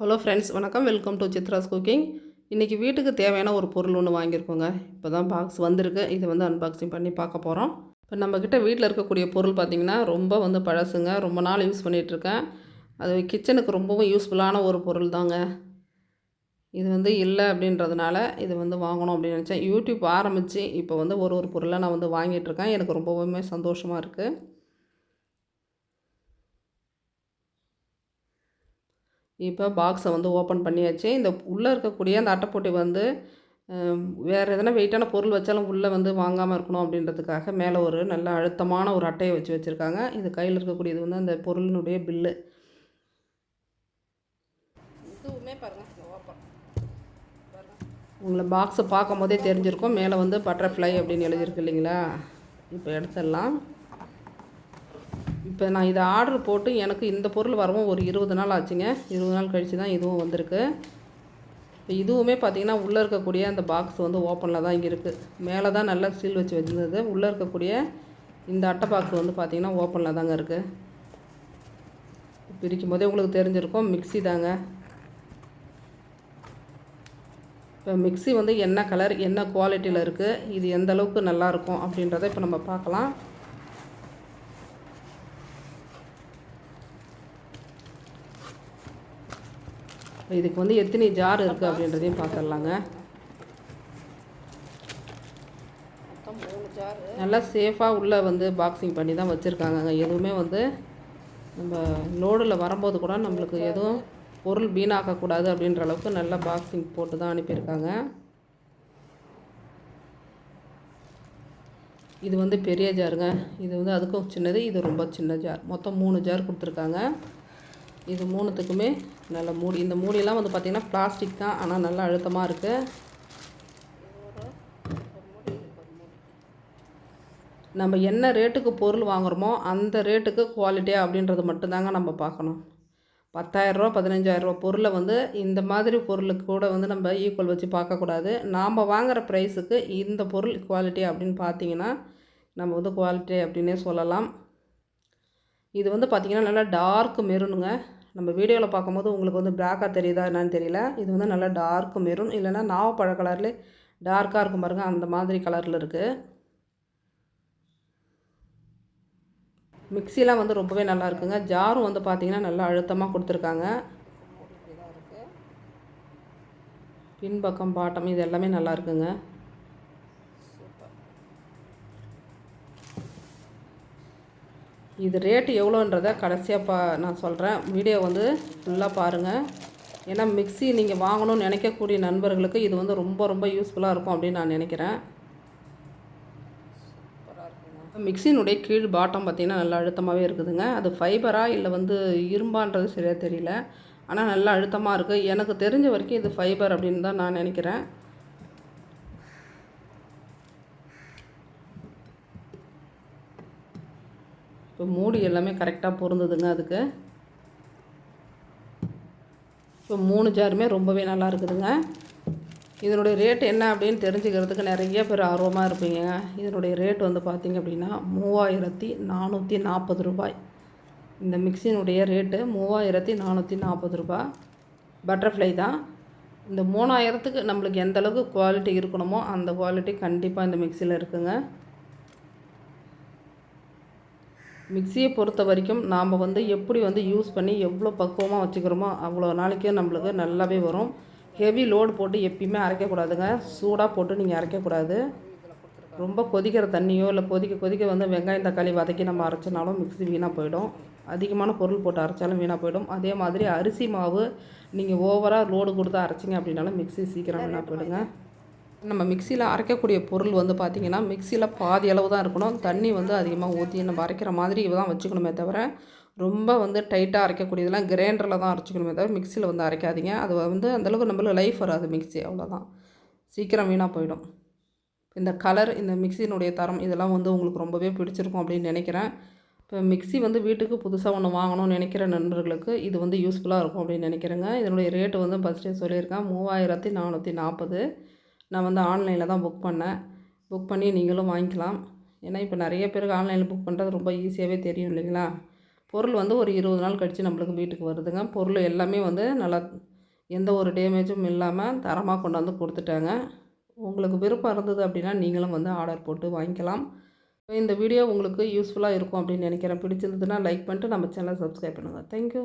Hello friends வணக்கம். Welcome to Chitra's cooking இன்றைக்கி வீட்டுக்கு தேவையான ஒரு பொருள் ஒன்று வாங்கியிருக்கோங்க. இப்போ தான் பாக்ஸ் வந்திருக்கு. இது வந்து அன்பாக்சிங் பண்ணி பார்க்க போகிறோம் இப்போ நம்மக்கிட்ட வீட்டில் இருக்கக்கூடிய பொருள் பார்த்திங்கன்னா ரொம்ப வந்து பழசுங்க. ரொம்ப நாள் யூஸ் பண்ணிகிட்ருக்கேன் அது கிச்சனுக்கு ரொம்பவும் யூஸ்ஃபுல்லான ஒரு பொருள் தாங்க இது வந்து இல்லை அப்படின்றதுனால இது வந்து வாங்கணும் அப்படின்னு நினச்சேன். யூடியூப் ஆரம்பித்து இப்போ வந்து ஒரு ஒரு பொருளை நான் வந்து வாங்கிட்டுருக்கேன். எனக்கு ரொம்பவுமே சந்தோஷமாக இருக்குது இப்போ பாக்ஸை வந்து ஓப்பன் பண்ணியாச்சு. இந்த உள்ளே இருக்கக்கூடிய அந்த அட்டைப்பொட்டி வந்து வேறு எதனா வெயிட்டான பொருள் வச்சாலும் உள்ளே வந்து வாங்காமல் இருக்கணும் அப்படின்றதுக்காக மேலே ஒரு நல்ல அழுத்தமான ஒரு அட்டையை வச்சு வச்சுருக்காங்க. இது கையில் இருக்கக்கூடியது வந்து அந்த பொருளினுடைய பில்லு இதுவுமே பாருங்கள் ஓப்பன் உங்களை பாக்ஸை பார்க்கும் போதே தெரிஞ்சிருக்கும். மேலே வந்து பட்டர்ஃப்ளை அப்படின்னு எழுதியிருக்கு இல்லைங்களா? இப்போ எடுத்துடலாம். இப்போ நான் இதை ஆர்டர் போட்டு எனக்கு இந்த பொருள் வரவும் ஒரு இருபது நாள் ஆச்சுங்க. இருபது நாள் கழித்து தான் இதுவும் வந்திருக்கு. இப்போ இதுவுமே பார்த்திங்கன்னா உள்ளே இருக்கக்கூடிய அந்த பாக்ஸ் வந்து ஓப்பனில் தான் இங்கே இருக்குது மேலே தான் நல்லா சீல் வச்சு வச்சுருந்தது. உள்ளே இருக்கக்கூடிய இந்த அட்டை பாக்ஸ் வந்து பார்த்திங்கன்னா ஓப்பனில் தாங்க இருக்குது பிரிக்கும் போதே உங்களுக்கு தெரிஞ்சிருக்கும். மிக்சி தாங்க. இப்போ மிக்சி வந்து என்ன கலர் என்ன குவாலிட்டியில் இருக்குது இது எந்த அளவுக்கு நல்லாயிருக்கும் அப்படின்றத இப்போ நம்ம பார்க்கலாம். இதுக்கு வந்து எத்தனை ஜார் இருக்குது அப்படின்றதையும் பார்த்துடலாங்க. நல்லா சேஃபாக உள்ளே வந்து பாக்ஸிங் பண்ணி தான் வச்சுருக்காங்கங்க. எதுவுமே வந்து நம்ம லோடில் வரும்போது கூட நம்மளுக்கு எதுவும் பொருள் வீணாக்கக்கூடாது அப்படின்ற அளவுக்கு நல்லா பாக்ஸிங் போட்டு தான் அனுப்பியிருக்காங்க. இது வந்து பெரிய ஜாருங்க இது வந்து அதுக்கும் சின்னது இது ரொம்ப சின்ன ஜார் மொத்தம் மூணு ஜார் கொடுத்துருக்காங்க. இது மூணுத்துக்குமே நல்ல மூடி. இந்த மூடியெல்லாம் வந்து பார்த்திங்கன்னா பிளாஸ்டிக் தான். ஆனால் நல்லா அழுத்தமாக இருக்குது நம்ம என்ன ரேட்டுக்கு பொருள் வாங்குகிறோமோ அந்த ரேட்டுக்கு குவாலிட்டியாக அப்படின்றது மட்டும்தாங்க நம்ம பார்க்கணும். பத்தாயிரரூவா பதினஞ்சாயிரரூவா பொருளை வந்து இந்த மாதிரி பொருளுக்கு கூட வந்து நம்ம ஈக்குவல் வச்சு பார்க்கக்கூடாது நாம் வாங்குகிற ப்ரைஸுக்கு இந்த பொருள் குவாலிட்டி அப்படின்னு பார்த்தீங்கன்னா நம்ம வந்து குவாலிட்டி அப்படின்னே சொல்லலாம். இது வந்து பார்த்திங்கன்னா நல்லா டார்க் மெருனுங்க நம்ம வீடியோவில் பார்க்கும்போது உங்களுக்கு வந்து பிளாக்காக தெரியுதா என்னன்னு தெரியல. இது வந்து நல்லா டார்க் மெரூன் இல்லைன்னா நாவப்பழ கலர்லேயே டார்க்காக இருக்கும் பாருங்கள் அந்த மாதிரி கலரில் இருக்குது மிக்சிலாம் வந்து ரொம்பவே நல்லா இருக்குங்க. ஜாரும் வந்து பார்த்திங்கன்னா நல்லா அழுத்தமாக கொடுத்துருக்காங்க. பின்பக்கம் பாட்டம் இது எல்லாமே நல்லா இருக்குங்க. இது ரேட்டு எவ்வளோன்றதை கடைசியாக பா நான் சொல்கிறேன் வீடியோ வந்து ஃபுல்லாக பாருங்கள் ஏன்னா மிக்சி நீங்கள் வாங்கணும்னு நினைக்கக்கூடிய நண்பர்களுக்கு இது வந்து ரொம்ப ரொம்ப யூஸ்ஃபுல்லாக இருக்கும் அப்படின்னு நான் நினைக்கிறேன். மிக்சினுடைய கீழ் பாட்டம் பார்த்திங்கன்னா நல்லா அழுத்தமாகவே இருக்குதுங்க. அது ஃபைபரா இல்லை வந்து இரும்பான்றது சரியாக தெரியல. ஆனால் நல்லா அழுத்தமாக இருக்குது எனக்கு தெரிஞ்ச வரைக்கும் இது ஃபைபர் அப்படின்னு தான் நான் நினைக்கிறேன். இப்போ மூடி எல்லாமே கரெக்டாக பொருந்ததுங்க அதுக்கு. இப்போ மூணு ஜாருமே ரொம்பவே நல்லா இருக்குதுங்க. இதனுடைய ரேட் என்ன அப்படின்னு தெரிஞ்சுக்கிறதுக்கு நிறைய பேர் ஆர்வமாக இருப்பீங்க இதனுடைய ரேட் வந்து பார்த்திங்க அப்படின்னா மூவாயிரத்தி நானூற்றி நாற்பது ரூபாய். இந்த மிக்சினுடைய ரேட்டு மூவாயிரத்தி நானூற்றி நாற்பது ரூபாய். பட்டர்ஃப்ளை தான். இந்த மூணாயிரத்துக்கு நம்மளுக்கு எந்த அளவுக்கு குவாலிட்டி இருக்கணுமோ அந்த குவாலிட்டி கண்டிப்பாக இந்த மிக்சியில் இருக்குங்க. மிக்சியை பொறுத்த வரைக்கும் நாம் வந்து எப்படி வந்து யூஸ் பண்ணி எவ்வளோ பக்குவமாக வச்சுக்கிறோமோ அவ்வளோ நாளைக்கே நம்மளுக்கு நல்லாவே வரும். ஹெவி லோடு போட்டு எப்பயுமே அரைக்கக்கூடாதுங்க. சூடாக போட்டு நீங்கள் அரைக்கக்கூடாது. ரொம்ப கொதிக்கிற தண்ணியோ இல்லை கொதிக்க கொதிக்க வந்து வெங்காயம் தக்காளி வதக்கி நம்ம அரைச்சினாலும் மிக்சி வீணாக போயிடும். அதிகமான பொருள் போட்டு அரைச்சாலும் வீணாக போயிடும். அதே மாதிரி அரிசி மாவு நீங்கள் ஓவராக லோடு கொடுத்து அரைச்சிங்க அப்படின்னாலும் மிக்சி சீக்கிரம் வீணாக போயிடுங்க. நம்ம மிக்சியில் அரைக்கக்கூடிய பொருள் வந்து பார்த்திங்கன்னா மிக்சியில் பாதி அளவு தான் இருக்கணும். தண்ணி வந்து அதிகமாக ஊற்றி நம்ம அரைக்கிற மாதிரி தான் வச்சுக்கணுமே தவிர ரொம்ப வந்து டைட்டாக அரைக்கக்கூடியதெல்லாம் கிரைண்டரில் தான் அரைச்சிக்கணுமே தவிர மிக்சியில் வந்து அரைக்காதீங்க. அது வந்து அந்தளவுக்கு நம்மளுக்கு லைஃப் வராது மிக்சி அவ்வளோதான் சீக்கிரம் வீணாக போயிடும். இந்த கலர் இந்த மிக்சியினுடைய தரம் இதெல்லாம் வந்து உங்களுக்கு ரொம்பவே பிடிச்சிருக்கும் அப்படின்னு நினைக்கிறேன். இப்போ மிக்சி வந்து வீட்டுக்கு புதுசாக ஒன்று வாங்கணும்னு நினைக்கிற நண்பர்களுக்கு இது வந்து யூஸ்ஃபுல்லாக இருக்கும் அப்படின்னு நினைக்கிறேங்க. இதனுடைய ரேட்டு வந்து ஃபஸ்ட்டே சொல்லியிருக்கேன் மூவாயிரத்தி நானூற்றி நாற்பது நான் வந்து ஆன்லைனில் தான் புக் பண்ணேன். புக் பண்ணி நீங்களும் வாங்கிக்கலாம். ஏன்னா இப்போ நிறைய பேருக்கு ஆன்லைனில் புக் பண்ணுறது ரொம்ப ஈஸியாகவே தெரியும் இல்லைங்களா? பொருள் வந்து ஒரு இருபது நாள் கழித்து நம்மளுக்கு வீட்டுக்கு வருதுங்க. பொருள் எல்லாமே வந்து நல்லா எந்த ஒரு டேமேஜும் இல்லாமல் தரமாக கொண்டாந்து கொடுத்துட்டாங்க. உங்களுக்கு விருப்பம் இருந்தது அப்படின்னா நீங்களும் வந்து ஆர்டர் போட்டு வாங்கிக்கலாம். இந்த வீடியோ உங்களுக்கு யூஸ்ஃபுல்லாக இருக்கும் அப்படின்னு நினைக்கிறேன். பிடிச்சிருந்ததுன்னா லைக் பண்ணிட்டு நம்ம சேனல் சப்ஸ்கிரைப் பண்ணுங்கள் தேங்க்யூ